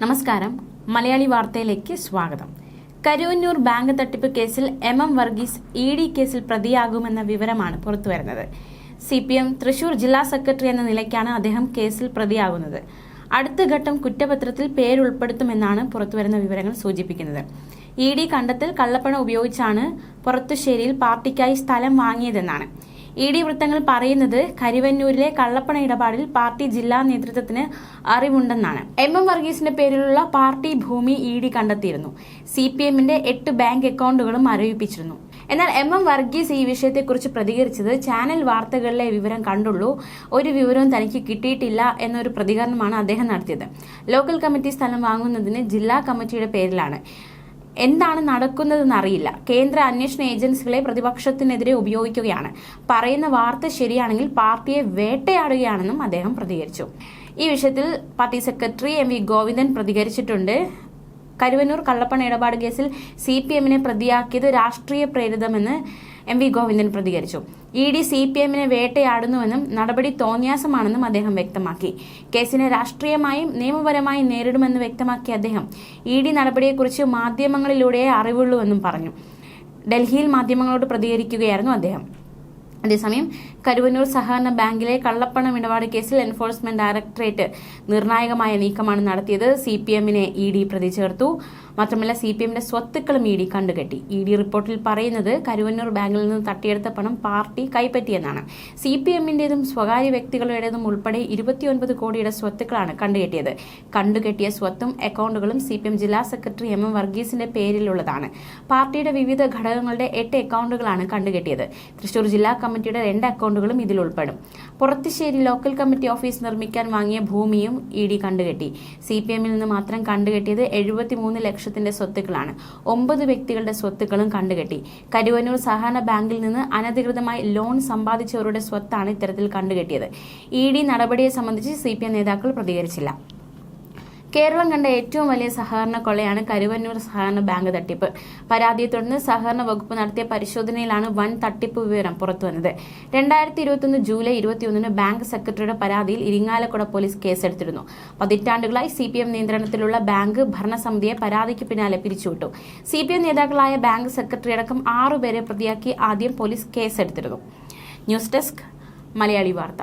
നമസ്കാരം. മലയാളി വാർത്തയിലേക്ക് സ്വാഗതം. കരുവന്നൂർ ബാങ്ക് തട്ടിപ്പ് കേസിൽ M M Varghese E D കേസിൽ പ്രതിയാകുമെന്ന വിവരമാണ് പുറത്തുവരുന്നത്. സി പി എം തൃശൂർ ജില്ലാ സെക്രട്ടറി എന്ന നിലയ്ക്കാണ് അദ്ദേഹം കേസിൽ പ്രതിയാകുന്നത്. അടുത്ത ഘട്ടം കുറ്റപത്രത്തിൽ പേരുൾപ്പെടുത്തുമെന്നാണ് പുറത്തുവരുന്ന വിവരങ്ങൾ സൂചിപ്പിക്കുന്നത്. ഇ ഡി കണ്ടെത്തൽ കള്ളപ്പണം ഉപയോഗിച്ചാണ് പുറത്തുശ്ശേരിയിൽ പാർട്ടിക്കായി സ്ഥലം വാങ്ങിയതെന്നാണ്. ഇ ഡി വൃത്തങ്ങൾ പറയുന്നത് കരിവന്നൂരിലെ കള്ളപ്പണ ഇടപാടിൽ പാർട്ടി ജില്ലാ നേതൃത്വത്തിന് അറിവുണ്ടെന്നാണ്. എം എം വർഗീസിന്റെ പേരിലുള്ള പാർട്ടി ഭൂമി ഇ ഡി കണ്ടെത്തിയിരുന്നു. സി പി എമ്മിന്റെ എട്ട് ബാങ്ക് അക്കൗണ്ടുകളും മരവിപ്പിച്ചിരുന്നു. എന്നാൽ എം എം വർഗീസ് ഈ വിഷയത്തെക്കുറിച്ച് പ്രതികരിച്ചത് ചാനൽ വാർത്തകളിലെ വിവരം കണ്ടുള്ളൂ. ഒരു വിവരവും തനിക്ക് കിട്ടിയിട്ടില്ല എന്നൊരു പ്രതികരണമാണ് അദ്ദേഹം നടത്തിയത്. ലോക്കൽ കമ്മിറ്റി സ്ഥലം വാങ്ങുന്നതിന് ജില്ലാ കമ്മിറ്റിയുടെ പേരിലാണ്. എന്താണ് നടക്കുന്നതെന്ന് അറിയില്ല കേന്ദ്ര അന്വേഷണ ഏജൻസികളെ പ്രതിപക്ഷത്തിനെതിരെ ഉപയോഗിക്കുകയാണ്. പറയുന്ന വാർത്ത ശരിയാണെങ്കിൽ പാർട്ടിയെ വേട്ടയാടുകയാണെന്നും അദ്ദേഹം പ്രതികരിച്ചു. ഈ വിഷയത്തിൽ party secretary M V Govindan പ്രതികരിച്ചിട്ടുണ്ട്. Karuvannur കള്ളപ്പണ ഇടപാട് കേസിൽ സി പി എമ്മിനെ പ്രതിയാക്കിയത് രാഷ്ട്രീയ പ്രേരിതമെന്ന് എം വി ഗോവിന്ദൻ പ്രതികരിച്ചു. ഇ ഡി സി പി എമ്മിനെ വേട്ടയാടുന്നുവെന്നും നടപടി തോന്നിയാസമാണെന്നും അദ്ദേഹം വ്യക്തമാക്കി. കേസിനെ രാഷ്ട്രീയമായും നിയമപരമായും നേരിടുമെന്ന് വ്യക്തമാക്കിയ അദ്ദേഹം ഇ ഡി നടപടിയെക്കുറിച്ച് മാധ്യമങ്ങളിലൂടെ അറിവുള്ളൂവെന്നും പറഞ്ഞു. ഡൽഹിയിൽ മാധ്യമങ്ങളോട് പ്രതികരിക്കുകയായിരുന്നു അദ്ദേഹം. അതേസമയം കരുവന്നൂർ സഹകരണ ബാങ്കിലെ കള്ളപ്പണം ഇടപാട് കേസിൽ എൻഫോഴ്സ്മെന്റ് ഡയറക്ടറേറ്റ് നിർണായകമായ നീക്കമാണ് നടത്തിയത്. സി പി എമ്മിനെ ഇ ഡി പ്രതി ചേർത്തു. മാത്രമല്ല സി പി എമ്മിന്റെ സ്വത്തുക്കളും ഇ ഡി കണ്ടുകെട്ടി. ഇ ഡി റിപ്പോർട്ടിൽ പറയുന്നത് കരുവന്നൂർ ബാങ്കിൽ നിന്ന് തട്ടിയെടുത്ത പണം പാർട്ടി കൈപ്പറ്റിയെന്നാണ്. സി പി എമ്മിന്റേതും സ്വകാര്യ വ്യക്തികളുടേതും ഉൾപ്പെടെ ഇരുപത്തിയൊൻപത് കോടിയുടെ സ്വത്തുക്കളാണ് കണ്ടുകെട്ടിയത്. കണ്ടുകെട്ടിയ സ്വത്തും അക്കൗണ്ടുകളും സി പി എം ജില്ലാ സെക്രട്ടറി എം എം വർഗീസിന്റെ പേരിലുള്ളതാണ്. പാർട്ടിയുടെ വിവിധ ഘടകങ്ങളുടെ എട്ട് അക്കൗണ്ടുകളാണ് കണ്ടുകെട്ടിയത്. തൃശൂർ ജില്ലാ കമ്മിറ്റിയുടെ രണ്ട് അക്കൗണ്ടുകളും ഇതിൽ ഉൾപ്പെടും. പുറത്തുശ്ശേരി ലോക്കൽ കമ്മിറ്റി ഓഫീസ് നിർമ്മിക്കാൻ വാങ്ങിയ ഭൂമിയും ഇ ഡി കണ്ടുകെട്ടി. സി പി എമ്മിൽ നിന്ന് മാത്രം കണ്ടുകെട്ടിയത് എഴുപത്തിമൂന്ന് ലക്ഷത്തിന്റെ സ്വത്തുക്കളാണ്. ഒമ്പത് വ്യക്തികളുടെ സ്വത്തുക്കളും കണ്ടുകെട്ടി. കരുവന്നൂർ സഹകരണ ബാങ്കിൽ നിന്ന് അനധികൃതമായി ലോൺ സമ്പാദിച്ചവരുടെ സ്വത്താണ് ഇത്തരത്തിൽ കണ്ടുകെട്ടിയത്. ഇ ഡി നടപടിയെ സംബന്ധിച്ച് സി പി എം നേതാക്കൾ പ്രതികരിച്ചില്ല. കേരളം കണ്ട ഏറ്റവും വലിയ സഹകരണ കൊള്ളയാണ് കരുവന്നൂർ സഹകരണ ബാങ്ക് തട്ടിപ്പ്. പരാതിയെ തുടർന്ന് സഹകരണ വകുപ്പ് നടത്തിയ പരിശോധനയിലാണ് വൻ തട്ടിപ്പ് വിവരം പുറത്തുവന്നത്. രണ്ടായിരത്തി ഇരുപത്തിയൊന്ന് ജൂലൈ ഇരുപത്തിയൊന്നിന് ബാങ്ക് സെക്രട്ടറിയുടെ പരാതിയിൽ ഇരിങ്ങാലക്കുട പോലീസ് കേസെടുത്തിരുന്നു. പതിറ്റാണ്ടുകളായി സി പി എം നിയന്ത്രണത്തിലുള്ള ബാങ്ക് ഭരണസമിതിയെ പരാതിക്ക് പിന്നാലെ പിരിച്ചുവിട്ടു. സി പി എം നേതാക്കളായ ബാങ്ക് സെക്രട്ടറി അടക്കം ആറുപേരെ പ്രതിയാക്കി ആദ്യം പോലീസ് കേസെടുത്തിരുന്നു. ന്യൂസ് ഡെസ്ക് മലയാളി വാർത്ത.